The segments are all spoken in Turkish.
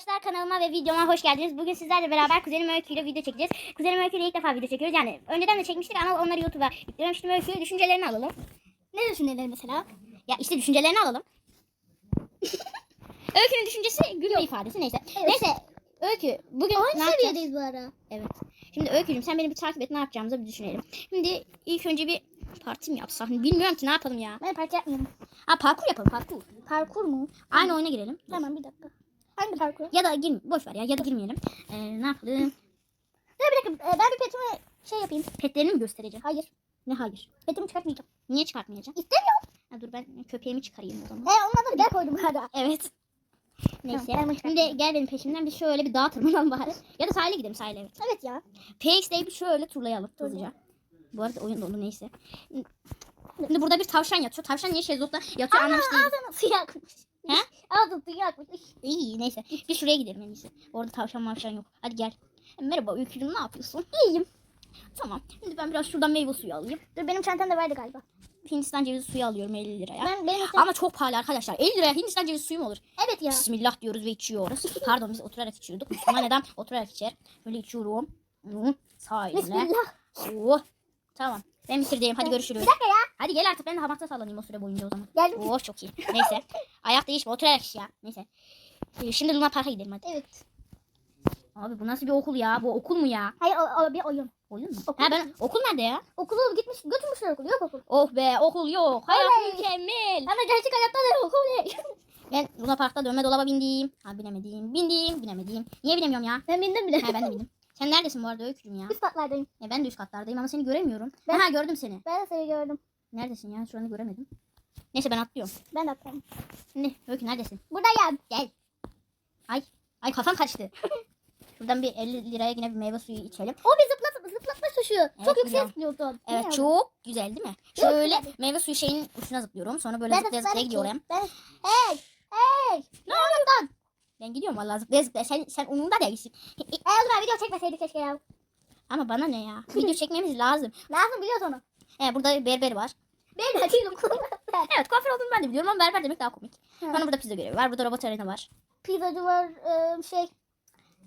arkadaşlar kanalıma ve videoma hoş geldiniz. Bugün sizlerle beraber kuzenim Öykü ile video çekeceğiz. Kuzenim Öykü ile ilk defa video çekiyoruz. Yani önceden de çekmiştik ama onları YouTube'a yüklüyorum. Şimdi Öykü'ye düşüncelerini alalım. Ne düşünceleri mesela? Ya işte düşüncelerini alalım. Öykü'nün düşüncesi gülme ifadesi neyse. Evet. Neyse Öykü bugün Aynı ne seviyedeyiz bu ara. Evet. Şimdi Öykü'cüm sen beni bir takip et ne yapacağımızı bir düşünelim. Şimdi ilk önce bir parti mi yapsak? Bilmiyorum ki ne yapalım ya. Ben park yapmıyorum. Ha parkur yapalım parkur. Parkur mu? Aynı oyuna girelim. Tamam bir dakika. Hangi parkur? Ya da girme. Boş ver ya. Ya da girmeyelim. Ee, ne yapalım? Dur bir dakika. e, Ben bir petimi şey yapayım. Petlerini mi göstereceğim? Hayır. Ne hayır? Petimi çıkartmayacağım. Niye çıkartmayacaksın? İstemiyorum. Ha, dur ben köpeğimi çıkarayım o zaman. He onun adını gel koydum arada. Evet. Neyse. Tamam, Şimdi gel benim peşimden bir şöyle bir dağa tırmanalım bari. Ya da sahile gidelim sahile evet. Evet ya. PX'deyi bir şöyle turlayalım hızlıca. Bu arada oyun dolu neyse. Şimdi burada bir tavşan yatıyor. Tavşan niye şezlongda yatıyor anlamış değilim. Ağzını suya akmış. He? Ağzını suya akmış. İyi neyse. Bir şuraya gidelim en iyisi. Orada tavşan mavşan yok. Hadi gel. Merhaba Öykü'cüm ne yapıyorsun? İyiyim. Tamam. Şimdi ben biraz şuradan meyve suyu alayım. Dur benim çantamda vardı galiba. Hindistan cevizi suyu alıyorum 50 liraya. Ben benim için... Ama çok pahalı arkadaşlar. 50 liraya Hindistan cevizi suyu mu olur? Evet ya. Bismillah diyoruz ve içiyoruz. Pardon biz oturarak içiyorduk. Müslüman adam oturarak içer. Böyle içiyorum. Sağ elimle. Bismillah. Oh. Tamam. Ben bitirdim. Hadi görüşürüz. Bir dakika ya. Hadi gel artık ben de hamakta sallanayım o süre boyunca o zaman. Geldim. Oh çok iyi. Neyse. Ayak değişme oturarak iş ya. Neyse. Ee, Şimdi Luna Park'a gidelim hadi. Evet. Abi bu nasıl bir okul ya? Bu okul mu ya? Hayır o, o bir oyun. Oyun mu? Okul. Ha ben okul nerede ya? Okulu gitmiş götürmüşler okulu. Yok okul. Oh be okul yok. Hayat Oley. mükemmel. Ama gerçek hayatta da okul. Ben Luna Park'ta dönme dolaba bindim. Ha binemedim. Bindim. Binemedim. Niye binemiyorum ya? Ben bindim bile. Ha ben de bindim. Sen neredesin bu arada Öykücüm ya? Üst katlardayım. E, ben de üst katlardayım ama seni göremiyorum. Ben- Ha gördüm seni. Ben de seni gördüm. Neredesin ya? Şu anda göremedim. Neyse ben atlıyorum. Ben de atladım. Şimdi Öykü neredesin? Buradayım. Gel. Ay. Ay kafam kaçtı. Şuradan bir 50 liraya yine bir meyve suyu içelim. O bir zıplat, zıplatma tuşu. Çok yüksek zıplıyordun. Evet Biliyorum. çok güzel değil mi? Şöyle meyve suyu şeyin uçuna zıplıyorum. Sonra böyle Ben zıplaya zıplaya gidiyorum. Ben... Hey! Hey! Ne lan? Ben gidiyorum vallahi zıplaya zıplaya. Sen, sen umurumda değilsin. Hey o zaman video çekmeseydik keşke ya. Ama bana ne ya? Video çekmemiz lazım. Lazım biliyoruz onu. He burada berber var. Ben de değilim. Evet kuaför olduğunu ben de biliyorum ama berber demek daha komik. Hı. Sonra burada pizza görevi var. Burada robot arena var. Pizzacı var ıı, şey.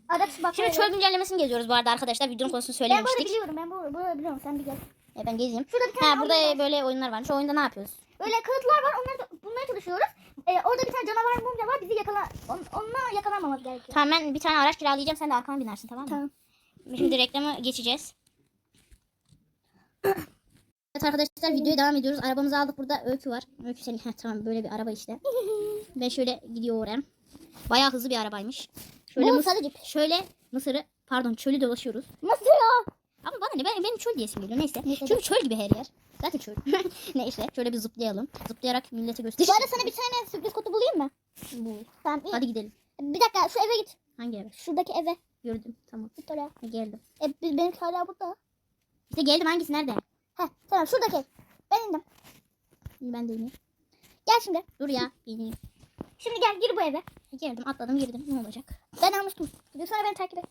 Araç bak. Şimdi çöl güncellemesini geziyoruz bu arada arkadaşlar. Videonun konusunu Ben bunu biliyorum. Ben bunu, bunu biliyorum. Sen bir gel. E, ben gezeyim. Şurada bir tane Ha burada var. böyle oyunlar var. Şu oyunda ne yapıyoruz? Böyle kağıtlar var. Onları bulmaya çalışıyoruz. Ee, orada bir tane canavar mumya var. Bizi yakala... On, onunla yakalanmamız gerekiyor. Tamam ben bir tane araç kiralayacağım. Sen de arkama binersin tamam mı? Tamam. Şimdi reklama geçeceğiz. Evet arkadaşlar videoya devam ediyoruz. Arabamızı aldık. Burada Öykü var. Öykü senin. Heh, tamam böyle bir araba işte. Ben şöyle gidiyorum. Bayağı hızlı bir arabaymış. Şöyle, Bu mıs- sadece şöyle Mısır'ı pardon çölü dolaşıyoruz. Nasıl ya? Ama bana ne ben, benim çöl diyesim geliyor neyse. Neyse. Çünkü çöl gibi her yer. Zaten çöl. neyse şöyle bir zıplayalım. Zıplayarak millete Bu göstereyim. arada sana bir tane sürpriz kutu bulayım mı? Bu. Tamam iyi. Hadi gidelim. Bir dakika şu eve git. Hangi eve? Şuradaki eve. Gördüm. Tamam. Git oraya. Geldim. E, biz- benimki hala burada. İşte geldim hangisi nerede? Heh tamam şuradaki. Ben indim. Ben de ineyim. Gel şimdi. Dur ya. ineyim. Şimdi gel gir bu eve. Geldim atladım girdim. Ne olacak? Ben almıştım. Bir sonra beni takip et.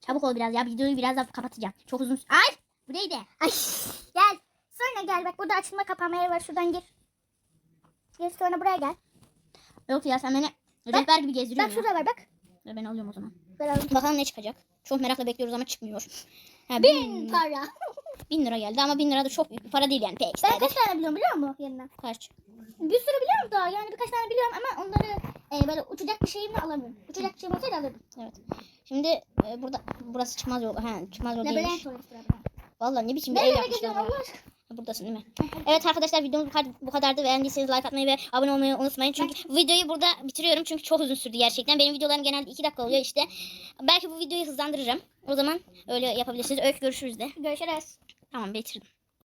Çabuk ol biraz ya. Videoyu biraz daha kapatacağım. Çok uzun. Ay! Bu neydi? Ay gel. Sonra gel bak burada açılma kapama yeri var şuradan gir. Gir sonra buraya gel. Yok ya sen beni rehber gibi gezdiriyorsun Bak ya. şurada var bak. Ya Ben alıyorum o zaman. Ben aldım. Bakalım ne çıkacak. Çok merakla bekliyoruz ama çıkmıyor. Ha, Bin para. Bin lira geldi ama bin lira da çok büyük bir para değil yani. Pek Ben kaç tane biliyorum biliyor musun yerine? Kaç? Bir sürü biliyorum da yani birkaç tane biliyorum ama onları e, böyle uçacak bir şeyimle alamıyorum. Uçacak bir şeyim olsaydı alırdım. Evet. Şimdi e, burada burası çıkmaz yol. Ha, çıkmaz yol değilmiş. Labirent orası burada. Vallahi ne biçim bir ev yapmışlar. ya. Buradasın değil mi? Evet arkadaşlar videomuz bu kadar- bu kadardı. Beğendiyseniz like atmayı ve abone olmayı unutmayın. Çünkü videoyu burada bitiriyorum. Çünkü çok uzun sürdü gerçekten. Benim videolarım genelde 2 dakika oluyor işte. Belki bu videoyu hızlandırırım. O zaman öyle yapabilirsiniz. Öykü görüşürüz de. Görüşürüz. Tamam bitirdim.